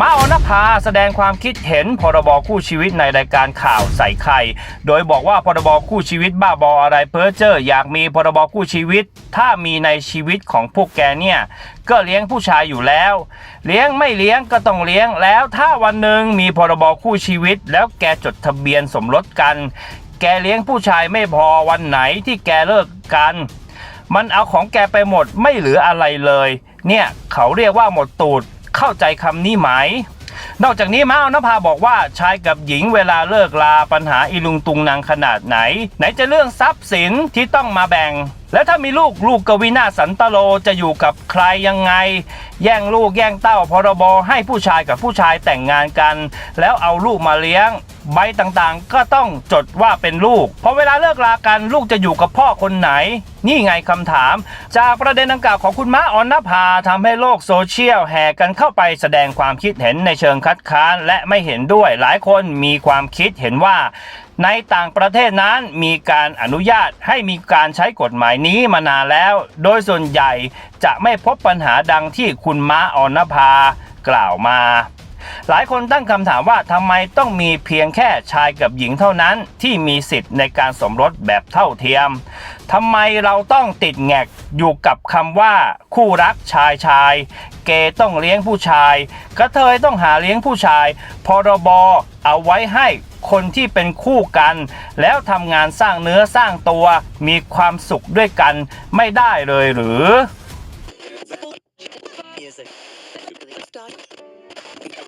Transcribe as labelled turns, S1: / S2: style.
S1: มาออนภาแสดงความคิดเห็นพรบคู่ชีวิตในรายการข่าวใส่ไข่ โดยบอกว่าพรบคู่ชีวิตบ้าบออะไรเพ้อเจ้ออยากมีพรบคู่ชีวิต ถ้ามีในชีวิตของพวกแกเนี่ย ก็เลี้ยงผู้ชายอยู่แล้ว เลี้ยงไม่เลี้ยงก็ต้องเลี้ยงแล้ว ถ้าวันหนึ่งมีพรบคู่ชีวิต แล้วแกจดทะเบียนสมรสกัน แกเลี้ยงผู้ชายไม่พอวันไหนที่แกเลิกกัน มันเอาของแกไปหมดไม่เหลืออะไรเลย เนี่ยเขาเรียกว่าหมดตูดเข้าใจคำนี้ไหม นอกจากนี้ม้าวนภาบอกว่าชายกับหญิงเวลาเลิกลาปัญหาอีลุงตุงนางขนาดไหน ไหนจะเรื่องทรัพย์สินที่ต้องมาแบ่ง แล้วถ้ามีลูกลูกกวินาสันตโลจะอยู่กับใครยังไง แย่งลูกแย่งเต้าพรบให้ผู้ชายกับผู้ชายแต่งงานกัน แล้วเอาลูกมาเลี้ยง ใบต่างๆ ก็ต้องจดว่าเป็นลูกพอเวลาเลิกลากันลูกจะอยู่กับพ่อคนไหน นี่ไงคำถาม จากประเด็นดังกล่าวของคุณม้าออนนภาทำให้โลกโซเชียลแห่กันเข้าไปแสดงความคิดเห็นในเชิงคัดค้านและไม่เห็นด้วย หลายคนมีความคิดเห็นว่าในต่างประเทศนั้นมีการอนุญาตให้มีการใช้กฎหมายนี้มานานแล้ว โดยส่วนใหญ่จะไม่พบปัญหาดังที่คุณม้าออนนภากล่าวมา หลายคนตั้งคำถามว่าทำไมต้องมีเพียงแค่ชายกับหญิงเท่านั้น ที่มีสิทธิ์ในการสมรสแบบเท่าเทียมทำไมเราต้องติดแงกอยู่กับคำว่า คู่รักชายชาย เกย์ต้องเลี้ยงผู้ชาย กระเทยต้องหาเลี้ยงผู้ชาย พรบเอาไว้ให้คนที่เป็นคู่กัน แล้วทำงานสร้างเนื้อสร้างตัวมีความสุขด้วยกันไม่ได้เลยหรือ